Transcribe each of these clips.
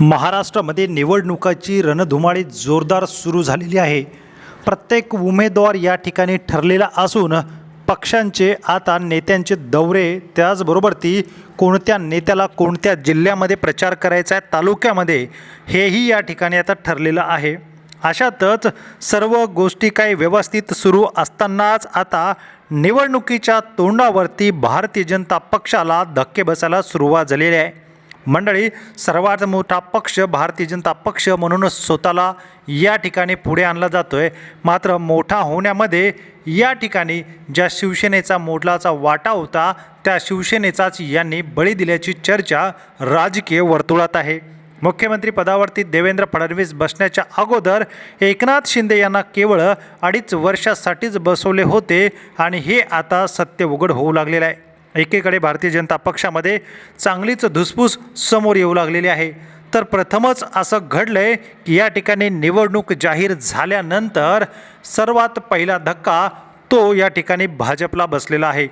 महाराष्ट्रामध्ये निवडणुकाची रणधुमाळी जोरदार सुरू झालेली आहे. प्रत्येक उमेदवार या ठिकाणी ठरलेला असून पक्षांचे आता नेत्यांचे दौरे त्याचबरोबर ती कोणत्या नेत्याला कोणत्या जिल्ह्यामध्ये प्रचार करायचा आहे तालुक्यामध्ये हेही या ठिकाणी आता ठरलेलं आहे. अशातच सर्व गोष्टी काही व्यवस्थित सुरू असतानाच आता निवडणुकीच्या तोंडावरती भारतीय जनता पक्षाला धक्के बसायला सुरुवात झालेली आहे. मंडळी सर्वात मोठा पक्ष भारतीय जनता पक्ष म्हणूनच स्वतःला या ठिकाणी पुढे आणला जातोय. मात्र मोठा होण्यामध्ये या ठिकाणी ज्या शिवसेनेचा मोडलाचा वाटा होता त्या शिवसेनेचाच यांनी बळी दिल्याची चर्चा राजकीय वर्तुळात आहे. मुख्यमंत्री पदावरती देवेंद्र फडणवीस बसण्याच्या अगोदर एकनाथ शिंदे यांना केवळ अडीच वर्षासाठीच बसवले होते आणि हे आता सत्य उघड होऊ लागलेलं आहे. एकीकडे भारतीय जनता पक्षामध्ये चांगलीच धुसफूस समोर येऊ लागलेली आहे. तर प्रथमच असं घडलं आहे की या ठिकाणी निवडणूक जाहीर झाल्यानंतर सर्वात पहिला धक्का तो या ठिकाणी भाजपला बसलेला आहे.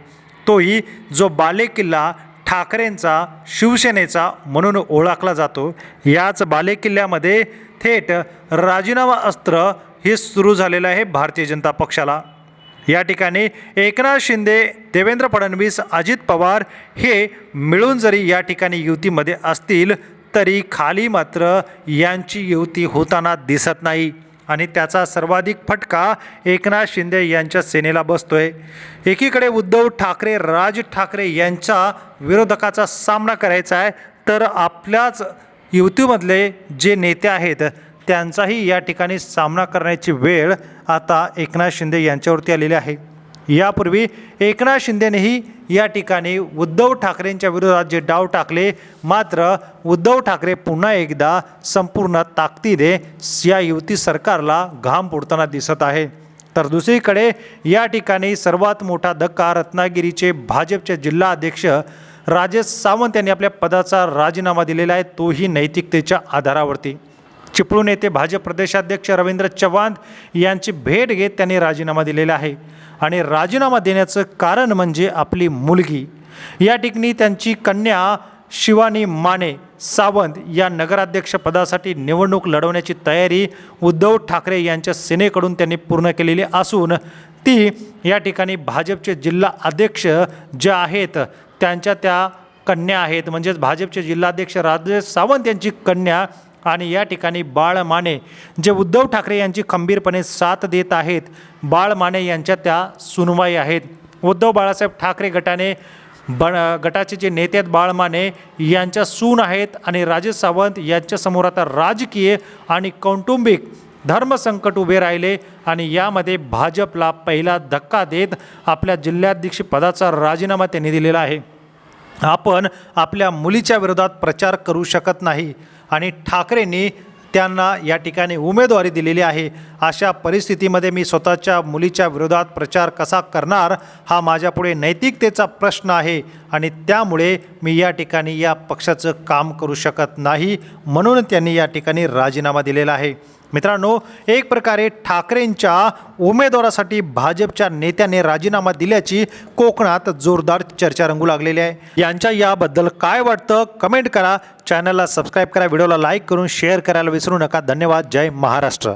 तोही जो बालेकिल्ला ठाकरेंचा शिवसेनेचा म्हणून ओळखला जातो. याच बालेकिल्ल्यामध्ये थेट राजीनामा अस्त्र हे सुरू झालेलं आहे भारतीय जनता पक्षाला. या ठिकाणी एकनाथ शिंदे देवेंद्र फडणवीस अजित पवार हे मिळून जरी या ठिकाणी युतीमध्ये असतील तरी खाली मात्र यांची युती होताना दिसत नाही. आणि त्याचा सर्वाधिक फटका एकनाथ शिंदे यांच्या सेनेला बसतोय. एकीकडे उद्धव ठाकरे राज ठाकरे यांच्या विरोधकाचा सामना करायचा आहे तर आपल्याच युतीमधले जे नेते आहेत त्यांचाही या ठिकाणी सामना करण्याची वेळ आता एकनाथ शिंदे यांच्यावरती आलेली आहे. यापूर्वी एकनाथ शिंदेनेही या ठिकाणी उद्धव ठाकरेंच्या विरोधात जे डाव टाकले मात्र उद्धव ठाकरे पुन्हा एकदा संपूर्ण ताकदीने या युती सरकारला घाम फोडताना दिसत आहे. तर दुसरीकडे या ठिकाणी सर्वात मोठा धक्का रत्नागिरीचे भाजपचे जिल्हा अध्यक्ष राजेश सावंत यांनी आपल्या पदाचा राजीनामा दिलेला आहे तोही नैतिकतेच्या आधारावरती. चिपळूण येथे भाजप प्रदेशाध्यक्ष रवींद्र चव्हाण यांची भेट घेत त्यांनी राजीनामा दिलेला आहे. आणि राजीनामा देण्याचं कारण म्हणजे आपली मुलगी. या ठिकाणी त्यांची कन्या शिवानी माने सावंत या नगराध्यक्षपदासाठी निवडणूक लढवण्याची तयारी उद्धव ठाकरे यांच्या सेनेकडून त्यांनी पूर्ण केलेली असून ती या ठिकाणी भाजपचे जिल्हा अध्यक्ष जे आहेत त्यांच्या त्या कन्या आहेत. म्हणजेच भाजपचे जिल्हाध्यक्ष राजेश सावंत यांची कन्या आणि या ठिकाणी बाळ माने जे उद्धव ठाकरे यांची खंबीरपणे साथ देत आहेत बाळ माने यांच्या त्या सुनवाई आहेत. उद्धव बाळासाहेब ठाकरे गटाने ब गटाचे जे नेते आहेत बाळ माने यांच्या सून आहेत आणि राजेश सावंत यांच्यासमोर आता राजकीय आणि कौटुंबिक धर्मसंकट उभे राहिले आणि यामध्ये भाजपला पहिला धक्का देत आपल्या जिल्हाध्यक्ष पदाचा राजीनामा त्यांनी दिलेला आहे. आपण आपल्या मुलीच्या विरोधात प्रचार करू शकत नाही. आणि ठाकरेंनी त्यांना या ठिकाणी उमेदवारी दिलेली आहे. अशा परिस्थितीमध्ये मी स्वतःच्या मुलीच्या विरोधात प्रचार कसा करणार हा माझ्यापुढे नैतिकतेचा प्रश्न आहे आणि त्यामुळे मी या ठिकाणी या पक्षाचं काम करू शकत नाही म्हणून त्यांनी या ठिकाणी राजीनामा दिलेला आहे. मित्रांनो एक प्रकारे ठाकरेंच्या उमेदवारासाठी भाजपच्या नेत्याने राजीनामा दिल्याची कोकणात जोरदार चर्चा रंगू लागलेली आहे. यांच्या याबद्दल काय वाटतं कमेंट करा. चॅनलला सबस्क्राईब करा. व्हिडिओला लाईक करून शेअर करायला विसरू नका. धन्यवाद. जय महाराष्ट्र.